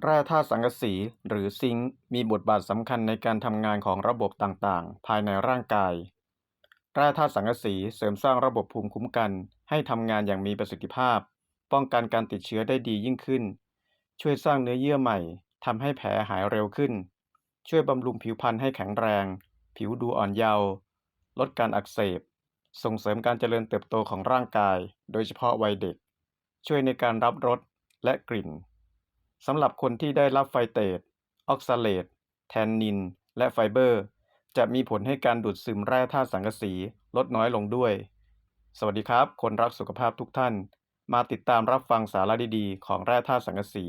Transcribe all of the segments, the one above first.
แร่ธาตุสังกะสี หรือซิงค์มีบทบาทสำคัญในการทำงานของระบบต่างๆ ภายในร่างกาย แร่ธาตุสังกะสีเสริมสร้างระบบภูมิคุ้มกัน ให้ทำงานอย่างมีประสิทธิภาพ ป้องกันการติดเชื้อได้ดียิ่งขึ้น ช่วยสร้างเนื้อเยื่อใหม่ทำให้แผลหายเร็วขึ้น ช่วยบำรุงผิวพรรณให้แข็งแรง ผิวดูอ่อนเยาว์ลดการอักเสบ ส่งเสริมการเจริญเติบโตของร่างกาย โดยเฉพาะวัยเด็ก ช่วยในการรับรสและกลิ่น สำหรับคนที่ได้รับไฟเตต ออกซาเลต แทนนิน และไฟเบอร์ จะมีผลให้การดูดซึมแร่ธาตุสังกะสีลดน้อยลงด้วย สวัสดีครับ คนรักสุขภาพทุกท่าน มาติดตามรับฟังสาระดีๆ ของแร่ธาตุสังกะสี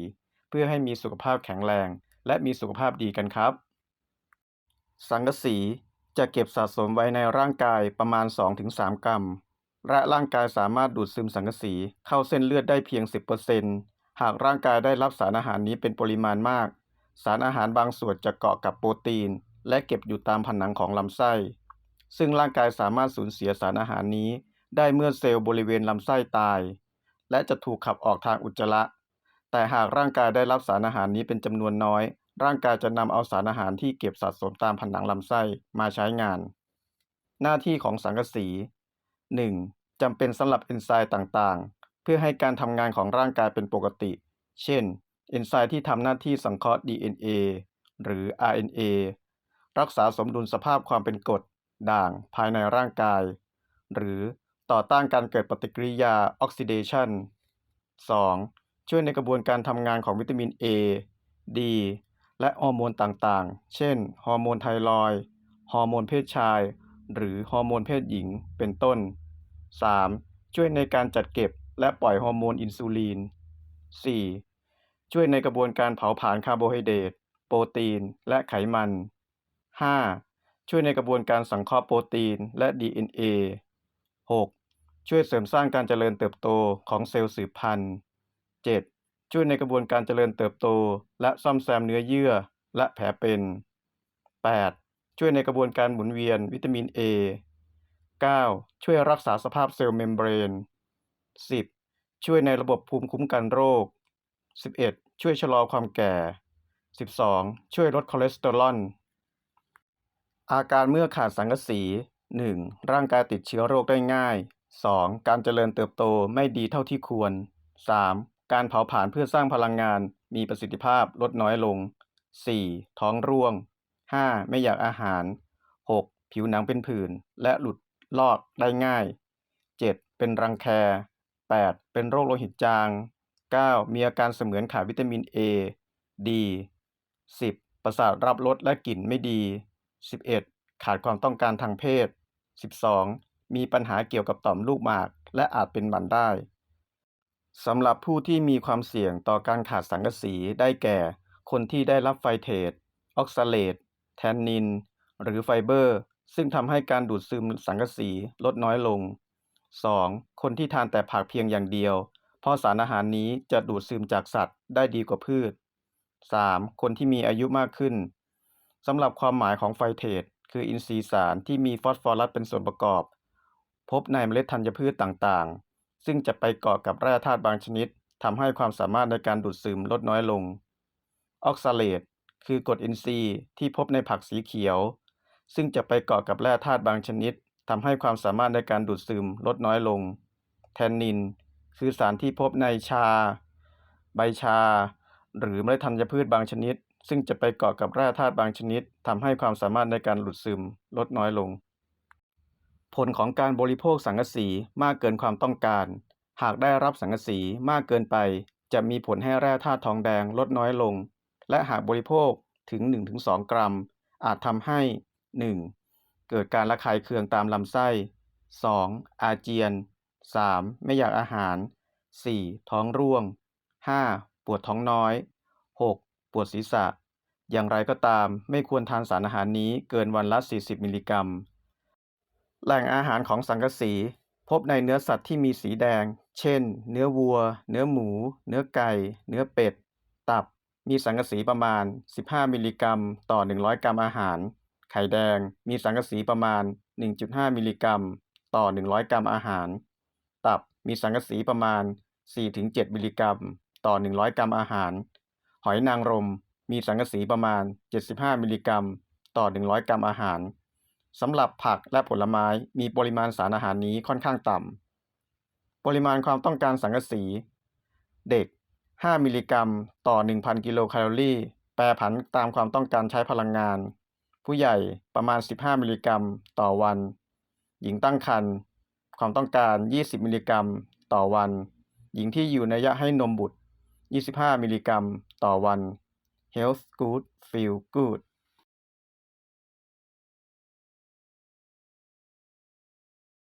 เพื่อให้มีสุขภาพแข็งแรง และมีสุขภาพดีกันครับ สังกะสีจะเก็บสะสมไว้ในร่างกายประมาณ 2-3 กรัม และร่างกายสามารถดูดซึมสังกะสีเข้าเส้นเลือดได้เพียง 10% หากร่างกายได้รับสารอาหารนี้เป็นปริมาณมาก สารอาหารบางส่วนจะเกาะกับโปรตีน และเก็บอยู่ตามผนังของลำไส้ ซึ่งร่างกายสามารถสูญเสียสารอาหารนี้ ได้เมื่อเซลล์บริเวณลำไส้ตาย และจะถูกขับออกทางอุจจาระ แต่หากร่างกายได้รับสารอาหารนี้เป็นจำนวนน้อย ร่างกายจะนำเอาสารอาหารที่เก็บสะสมตามผนังลำไส้มาใช้งาน หน้าที่ของสังกะสี 1. จำเป็นสำหรับเอนไซม์ต่างๆ เพื่อให้การทำงานของร่างกายเป็นปกติ เช่น เอนไซม์ที่ทำหน้าที่สังเคราะห์ DNA หรือ RNA รักษาสมดุลสภาพความเป็นกรดด่างภายในร่างกาย หรือต่อต้านการเกิดปฏิกิริยาออกซิเดชัน 2. ช่วยในกระบวนการทำงานของวิตามิน A D และฮอร์โมนต่างๆ เช่น ฮอร์โมนไทรอย ฮอร์โมนเพศชาย หรือฮอร์โมนเพศหญิง เป็นต้น 3. ช่วยในการจัดเก็บ และปล่อยฮอร์โมนอินซูลิน 4. ช่วยในกระบวนการเผาผลาญคาร์โบไฮเดรต โปรตีน และไขมัน 5. ช่วยในกระบวนการสังเคราะห์โปรตีนและ DNA 6. ช่วยเสริมสร้างการเจริญเติบโตของเซลล์สืบพันธุ์ 7. ช่วยในกระบวนการเจริญเติบโต และซ่อมแซมเนื้อเยื่อและแผลเป็น 8. ช่วยในกระบวนการหมุนเวียนวิตามิน A 9. ช่วยรักษาสภาพเซลล์เมมเบรน 10. ช่วยในระบบภูมิคุ้มกันโรค 11. ช่วยชะลอความแก่ 12. ช่วยลดคอเลสเตอรอล อาการเมื่อขาดสังกะสี 1. ร่างกายติดเชื้อโรคได้ง่าย 2. การเจริญเติบโตไม่ดีเท่าที่ควร 3. การเผาผลาญเพื่อสร้างพลังงานมีประสิทธิภาพลดน้อยลง 4. ท้องร่วง 5. ไม่อยากอาหาร 6. ผิวหนังเป็นผื่นและหลุดลอกได้ง่าย 7. เป็นรังแค 8. เป็นโรคโลหิตจาง 9. มีอาการเสมือนขาดวิตามิน A D 10. ประสาทรับรสและกลิ่นไม่ดี 11. ขาดความต้องการทางเพศ 12. มีปัญหาเกี่ยวกับต่อมลูกหมาก และอาจเป็นหมันได้สำหรับผู้ที่มีความเสี่ยงต่อการขาดสังกะสีได้แก่ คนที่ได้รับไฟเทตออกซาเลตแทนนิน หรือไฟเบอร์ ซึ่งทำให้การดูดซึมสังกะสีลดน้อยลง 2. คนที่ทานแต่ผักเพียงอย่างเดียว เพราะสารอาหารนี้จะดูดซึมจากสัตว์ได้ดีกว่าพืช 3. คนที่มีอายุมากขึ้นสำหรับความหมายของไฟเทตคืออินทรีย์สารที่มีฟอสฟอรัสเป็นส่วนประกอบ พบในเมล็ดธัญพืชต่างๆ ซึ่งจะไปเกาะกับแร่ธาตุบางชนิดทำให้ความสามารถในการดูดซึมลดน้อยลง ออกซาเลตคือกรดอินทรีย์ที่พบในผักสีเขียว ซึ่งจะไปเกาะกับแร่ธาตุบางชนิด ทำให้ความสามารถในการดูดซึมลดน้อยลง แทนนิน คือสารที่พบในชา ใบชา หรือเมล็ดธัญพืชบางชนิด ซึ่งจะไปเกาะกับแร่ธาตุบางชนิดทำให้ความสามารถในการดูดซึมลดน้อยลง ผลของการบริโภคสังกะสีมากเกินความต้องการ หากได้รับสังกะสีมากเกินไป จะมีผลให้แร่ธาตุทองแดงลดน้อยลง และหากบริโภคถึง 1-2 กรัม อาจทำให้ 1. เกิดการระคายเคืองตามลำไส้ 2. อาเจียน 3. ไม่อยากอาหาร 4. ท้องร่วง 5. ปวดท้องน้อย 6. ปวดศีรษะ อย่างไรก็ตามไม่ควรทานสารอาหารนี้เกินวันละ 40 มิลลิกรัม แหล่งอาหารของสังกะสี พบในเนื้อสัตว์ที่มีสีแดง เช่น เนื้อวัว เนื้อหมู เนื้อไก่ เนื้อเป็ด ตับ มีสังกะสีประมาณ 15 มิลลิกรัม ต่อ 100 กรัมอาหาร ไข่แดงมีสังกะสีประมาณ 1.5 มิลลิกรัม ต่อ 100 กรัมอาหาร ตับมีสังกะสีประมาณ 4-7 มิลลิกรัม ต่อ 100 กรัมอาหาร หอยนางรมมีสังกะสีประมาณ 75 มิลลิกรัม ต่อ 100 กรัมอาหารสำหรับผักและผลไม้มีปริมาณสารอาหารนี้ค่อนข้างต่ำ ปริมาณความต้องการสังกะสี เด็ก 5 มิลลิกรัม ต่อ 1,000 กิโลแคลอรี่ แปรผันตามความต้องการใช้พลังงาน ผู้ใหญ่ประมาณ 15 มิลลิกรัมต่อวัน หญิงตั้งครรภ์ความต้องการ 20 มิลลิกรัมต่อวัน หญิงที่อยู่ในระยะให้นมบุตร 25 มิลลิกรัมต่อวัน Health Good Feel Good